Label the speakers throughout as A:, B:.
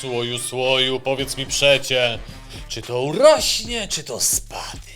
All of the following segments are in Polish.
A: Słoju, słoju, powiedz mi przecie, czy to urośnie, czy to spadnie?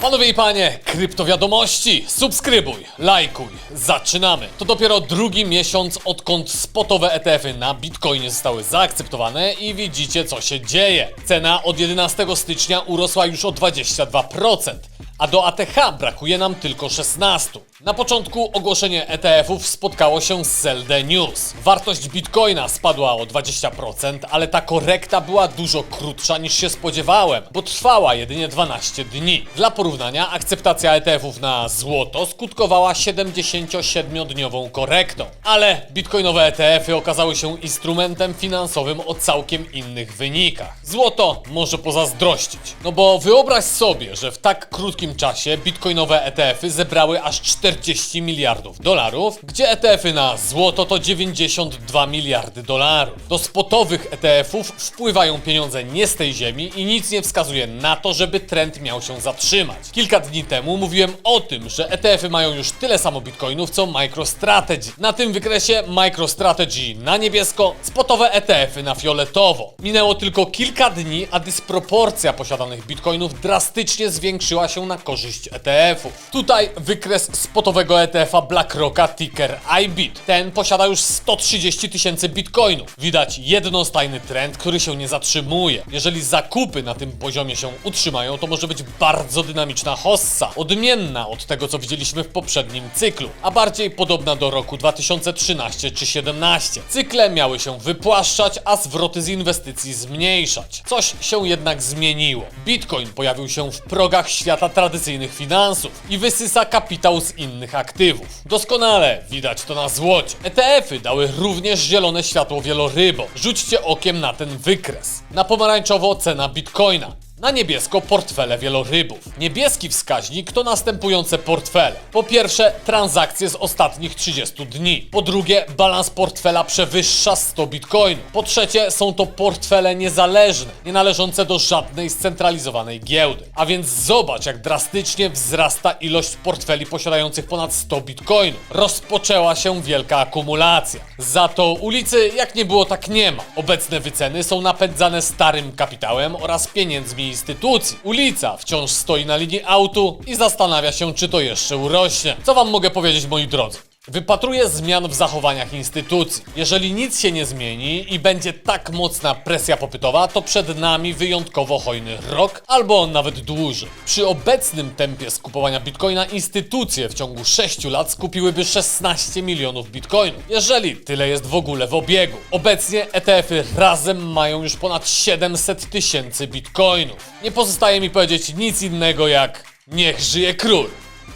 A: Panowie i panie, kryptowiadomości, subskrybuj, lajkuj, zaczynamy. To dopiero drugi miesiąc, odkąd spotowe ETF-y na Bitcoinie zostały zaakceptowane i widzicie co się dzieje. Cena od 11 stycznia urosła już o 22%. A do ATH brakuje nam tylko 16. Na początku ogłoszenie ETF-ów spotkało się z CLD News. Wartość bitcoina spadła o 20%, ale ta korekta była dużo krótsza niż się spodziewałem, bo trwała jedynie 12 dni. Dla porównania, akceptacja ETF-ów na złoto skutkowała 77-dniową korektą. Ale bitcoinowe ETF-y okazały się instrumentem finansowym o całkiem innych wynikach. Złoto może pozazdrościć, no bo wyobraź sobie, że w tak krótkim czasie bitcoinowe ETF-y zebrały aż 40 miliardów dolarów, gdzie ETF-y na złoto to 92 miliardy dolarów. Do spotowych ETF-ów wpływają pieniądze nie z tej ziemi i nic nie wskazuje na to, żeby trend miał się zatrzymać. Kilka dni temu mówiłem o tym, że ETF-y mają już tyle samo bitcoinów co MicroStrategy. Na tym wykresie MicroStrategy na niebiesko, spotowe ETF-y na fioletowo. Minęło tylko kilka dni, a dysproporcja posiadanych bitcoinów drastycznie zwiększyła się na korzyść ETF-ów. Tutaj wykres spotowego ETF-a BlackRocka ticker IBIT. Ten posiada już 130 tysięcy bitcoinów. Widać jednostajny trend, który się nie zatrzymuje. Jeżeli zakupy na tym poziomie się utrzymają, to może być bardzo dynamiczna hossa, odmienna od tego, co widzieliśmy w poprzednim cyklu, a bardziej podobna do roku 2013 czy 17. Cykle miały się wypłaszczać, a zwroty z inwestycji zmniejszać. Coś się jednak zmieniło. Bitcoin pojawił się w progach świata tradycyjnych finansów i wysysa kapitał z innych aktywów. Doskonale widać to na złocie. ETF-y dały również zielone światło wielorybom. Rzućcie okiem na ten wykres. Na pomarańczowo cena bitcoina. Na niebiesko portfele wielorybów. Niebieski wskaźnik to następujące portfele. Po pierwsze, transakcje z ostatnich 30 dni. Po drugie, balans portfela przewyższa 100 bitcoinów. Po trzecie, są to portfele niezależne, nie należące do żadnej scentralizowanej giełdy. A więc zobacz, jak drastycznie wzrasta ilość portfeli posiadających ponad 100 bitcoinów. Rozpoczęła się wielka akumulacja. Za to ulicy jak nie było, tak nie ma. Obecne wyceny są napędzane starym kapitałem oraz pieniędzmi instytucji. Ulica wciąż stoi na linii autu i zastanawia się, czy to jeszcze urośnie. Co wam mogę powiedzieć, moi drodzy? Wypatruję zmian w zachowaniach instytucji. Jeżeli nic się nie zmieni i będzie tak mocna presja popytowa, to przed nami wyjątkowo hojny rok albo nawet dłużej. Przy obecnym tempie skupowania bitcoina instytucje w ciągu 6 lat skupiłyby 16 milionów bitcoinów, jeżeli tyle jest w ogóle w obiegu. Obecnie ETF-y razem mają już ponad 700 tysięcy bitcoinów. Nie pozostaje mi powiedzieć nic innego jak niech żyje król.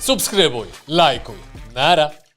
A: Subskrybuj, lajkuj. Nara.